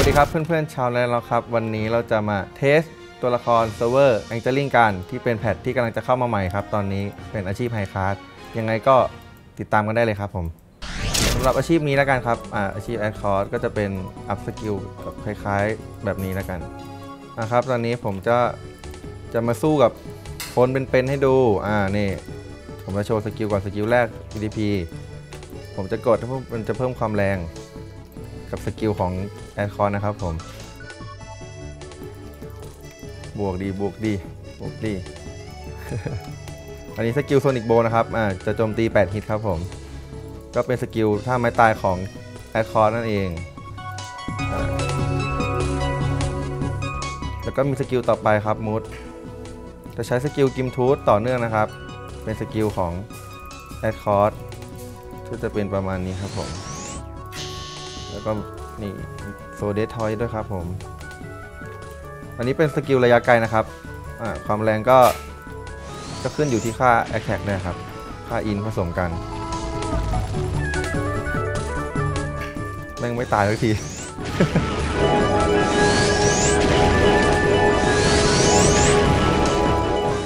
วัสดีครับเพื่อนๆชาวแลนด์เราครับ วันนี้เราจะมาเทสตัวละครเซิร์ฟเวอร์แองเจลิงกันที่เป็นแพทที่กำลังจะเข้ามาใหม่ครับ ตอนนี้เป็นอาชีพไฮคลาสยังไงก็ติดตามกันได้เลยครับผมสำหรับอาชีพนี้แล้วกันครับอาอาชีพแอดคอร์สก็จะเป็นอัพสกิลกับคล้ายๆแบบนี้แล้วกันนะครับ ตอนนี้ผมจะจะมาสู้กับคนเป็นๆให้ดูอ่านี่ผมจะโชว์สกิลก่อนสกิลแรก PDP ผมจะกดเพื่อมันจะเพิ่มความแรง กับสกิลของแอดคอนนะครับผม บวกดีบวกดีบวกดีอันนี้สกิลโซนิกโบนะครับอ่าจะโจมตี 8 ฮิตครับผม ก็เป็นสกิลท่าไม้ตายของแอดคอนนั่นเองอแล้วก็มีสกิลต่อไปครับมูดจะใช้สกิลกิมทูธต่อเนื่องนะครับ เป็นสกิลของแอดคอร์ที่จะเป็นประมาณนี้ครับผม แล้วก็นี่โซเดทอยด้วยครับผม อันนี้เป็นสกิลระยะไกลนะครับความแรงก็จะขึ้นอยู่ที่ค่า a t t a c ด้วยครับ ค่าอินผสมกัน แม่งไม่ตายสักที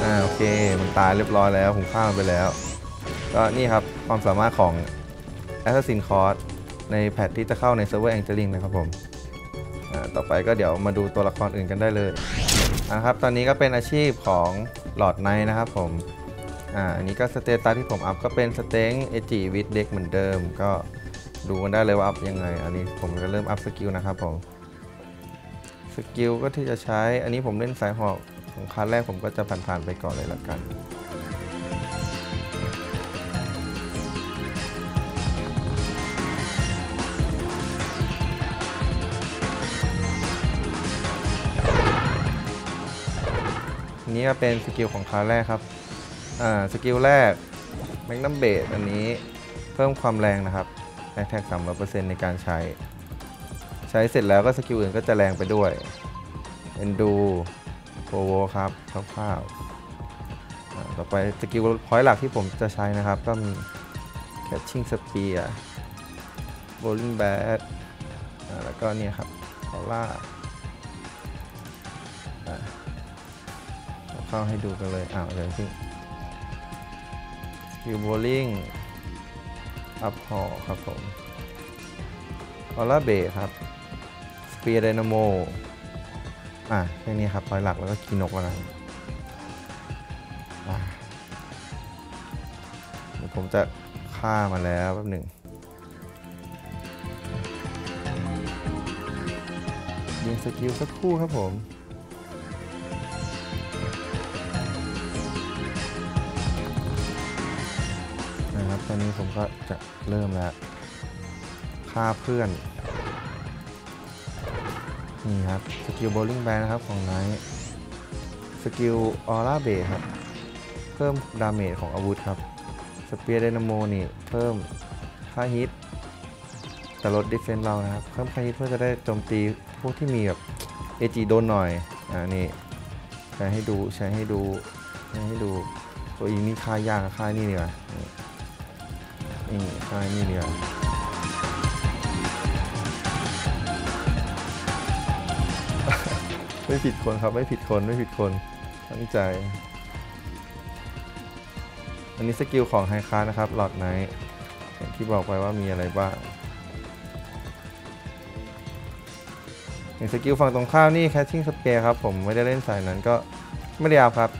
อ่าโอเค มันตายเรียบร้อยแล้วผมฆ่ามันไปแล้ว ก็นี่ครับความสามารถของ Assassin c o r d ในแพทที่จะเข้าในเซิร์ฟเวอร์ Angeling นะครับผมต่อไปก็เดี๋ยวมาดูตัวละครอื่นกันได้เลยนะครับตอนนี้ก็เป็นอาชีพของหลอดไนนะครับผมอันนี้ก็สเตตัสที่ผมอัพก็เป็นสเต็งเอจิวิดเด็กเหมือนเดิม ก็ดูกันได้เลยว่าอัพยังไง อันนี้ผมจะเริ่มอัพสกิลนะครับผมสกิลก็ที่จะใช้ อันนี้ผมเล่นสายหอกของคลาแรกผมก็จะผ่านๆไปก่อนเลยละกัน นี้ก็เป็นสกิลของคาแรกครับ อ่า สกิลแรกแมกนัมเบดอันนี้เพิ่มความแรงนะครับแอคแท็กสามร้อยเปอร์เซ็นต์ในการใช้ ใช้เสร็จแล้วก็สกิลอื่นก็จะแรงไปด้วยเอนดูโปรโวครับคร่าวๆอ่าต่อไปสกิลพอยต์หลักที่ผมจะใช้นะครับ ก็มี Catching Spear Bowling Bat อ่าแล้วก็เนี่ยครับคอล่า เข้าให้ดูกันเลยอ้าวเดี๋ยวที่สกิลโบลิ่งอัพฮอครับผมคอล่าเบครับสเปียร์ไดนาโมอะแค่นี้ครับพอยหลักแล้วก็คีนกแล้วนะเดี๋ยวผมจะฆ่ามาแล้วแป๊บหนึ่งยิงสกิลสักคู่ครับผม อนนี้ผมก็จะเริ่มแล้วฆ่าเพื่อน นี่ครับ สกิลโบลิ่งแบนนะครับ ของไนท์สกิลออร่าเบสครับ เพิ่มดาเมจของอาวุธครับ สเปียร์ไดนาโมนี่เพิ่มค่าฮิตแต่ลดดิเฟนเรานะครับ เพิ่มค่าฮิตเพื่อจะได้โจมตีพวกที่มีแบบเอจีโดนหน่อย อ่านี่ใช้ให้ดูใช้ให้ดูใช้ให้ดูตัวอีนี่ค่ายากค่ายนี่ดีกว่า นี่นี่นี่ดีกว่าไม่ผิดคนครับไม่ผิดคนไม่ผิดคนตั้งใจ อันนี้สกิลของไฮคาร์นะครับหลอดไนท์อย่างที่บอกไปว่ามีอะไรบ้างอย่างสกิลฝั่งตรงข้ามนี่แคชชิ่งสเปรย์ครับ ผมไม่ได้เล่นสายนั้นก็ไม่ได้เอาครับ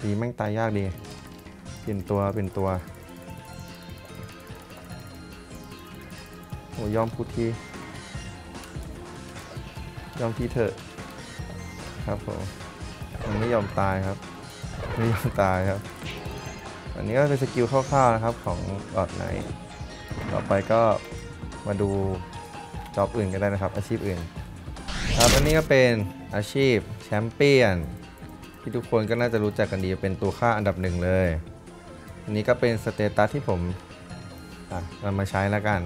ตีแม่งตายยากดีเปลี่ยนตัวเป็นตัว โอ้ยอมพูดทียอมทีเถอะครับผมมันไม่ยอมตายครับ ไม่ยอมตายครับ อันนี้ก็เป็นสกิลคร่าวๆนะครับของออดไนท์ต่อไปก็มาดูจ็อบอื่นกันได้นะครับ อาชีพอื่น ครับอันนี้ก็เป็นอาชีพแชมเปี้ยนที่ทุกคนก็น่าจะรู้จักกันดีเป็นตัวค่าอันดับหนึ่งเลย อันนี้ก็เป็นสเตตัสที่ผมนำมาใช้แล้วกัน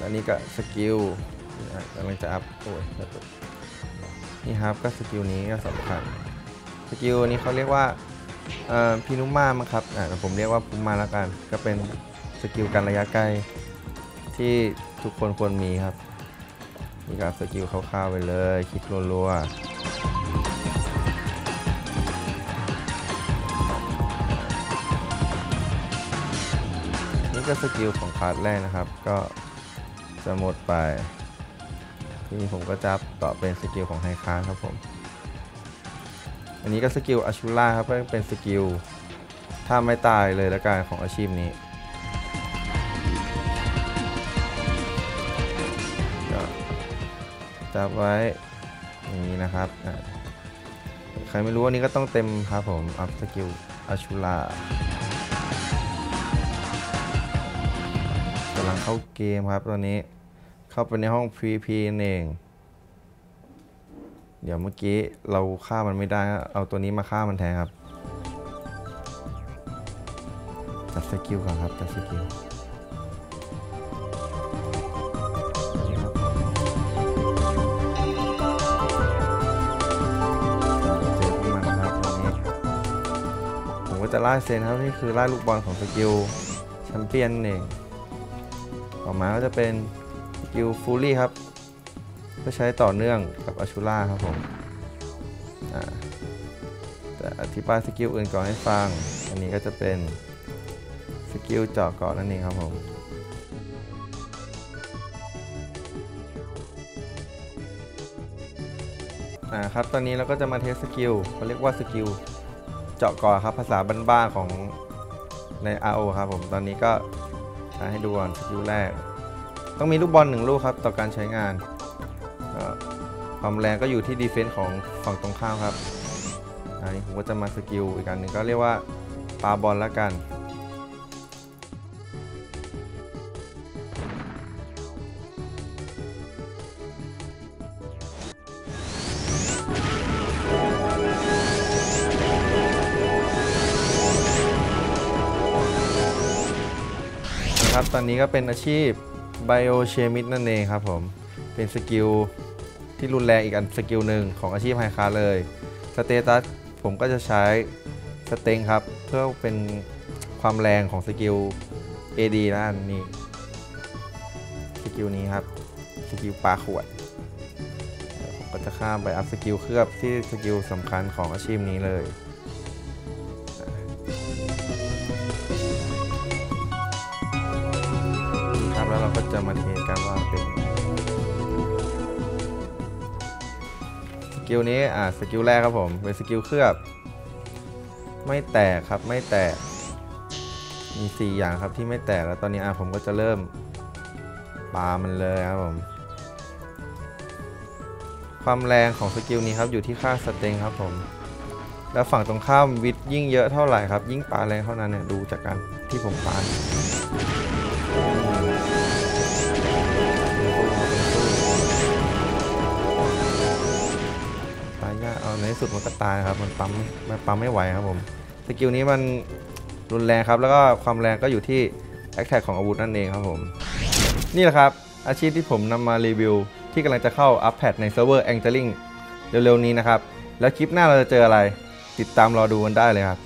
แล้วนี่ก็สกิลอะกำลังจะอัพโอ้ยนี่ครับก็สกิลนี้ก็สำคัญสกิลนี้เขาเรียกว่าพินุมามั้งครับอ่าผมเรียกว่าพุมาแล้วกัน ก็เป็นสกิลการระยะไกลที่ทุกคนควรมีครับนี่ก็สกิลคร่าวๆไปเลย คลิกรัวๆนี่ก็สกิลของคาร์ดแรกนะครับ ก็ จะหมดไป ทีนี้ผมก็จะต่อเป็นสกิลของไฮคาร์ครับผม อันนี้ก็สกิลอาชูล่าครับเป็นสกิลถ้าไม่ตายเลยละกันของอาชีพนี้ก็จับไว้อย่างนี้นะครับ ใครไม่รู้อันนี้ก็ต้องเต็มครับผม อัพสกิลอาชูล่า ลังเข้าเกมครับตอนนี้เข้าไปในห้อง PVP นั่นเองเดี๋ยวเมื่อกี้เราฆ่ามันไม่ได้เอาตัวนี้มาฆ่ามันแทนครับจัดสกิลก่อนครับจัดสกิลจอพวกมันนะครับตรงนี้ผมก็จะไล่เซนครับนี่คือไล่ลูกบอลของสกิลแชมเปี้ยนนั่นเอง ต่อมาก็จะเป็นสกิลฟูลี่ครับเพื่อใช้ต่อเนื่องกับอาชูล่าครับผมแต่อธิบายสกิลอื่นก่อนให้ฟัง อันนี้ก็จะเป็นสกิลเจาะเกาะนั่นเองครับผมอ่าครับตอนนี้เราก็จะมาเทสสกิลเขาเรียกว่าสกิลเจาะเกาะครับภาษาบ้านๆของใน RO ครับผมตอนนี้ก็ จะให้ดูก่อนสกิลแรก ต้องมีลูกบอลหนึ่งลูกครับ ต่อการใช้งานความแรงก็อยู่ที่ดีเฟนส์ของฝั่งตรงข้ามครับอันนี้ผมก็จะมาสกิลอีกอันหนึ่งก็เรียกว่าปาบอลแล้วกัน ครับ ตอนนี้ก็เป็นอาชีพไบโอเชมิ s นั่นเองครับผม เป็นสกิลที่รุนแรงอีกอันสกิลหนึ่งของอาชีพไฮคาเลย สเตตัสผมก็จะใช้สเต็งครับ เพื่อเป็นความแรงของสกิล AD นะอันนี่สกิลนี้ครับ สกิลปลาขวดผมก็จะข้ามไปอัพสกิลเคลือบที่สกิลสำคัญของอาชีพนี้เลย ก็จะมาเทสกันว่าเป็นสกิลนี้อ่าสกิลแรกครับผมเป็นสกิลเคลือบ ไม่แตกครับไม่แตกมี 4 อย่างครับที่ไม่แตกแล้วตอนนี้อะผมก็จะเริ่มปามันเลยครับผม ความแรงของสกิลนี้ครับอยู่ที่ค่าสเต็งครับผม แล้วฝั่งตรงข้ามวิทย์ยิ่งเยอะเท่าไหร่ครับ ยิ่งปาแรงเท่านั้นเนี่ยดูจากการที่ผมปา สุดมันก็ตายครับ มันปั๊มมันปั๊มไม่ไหวครับผมสกิลนี้มันรุนแรงครับ แล้วก็ความแรงก็อยู่ที่แอคแท็กของอาวุธนั่นเองครับผม นี่แหละครับ อาชีพที่ผมนำมารีวิว ที่กำลังจะเข้าอัปแพดในเซิร์ฟเวอร์แองเจลิงเร็วๆนี้นะครับ แล้วคลิปหน้าเราจะเจออะไร ติดตามรอดูกันได้เลยครับ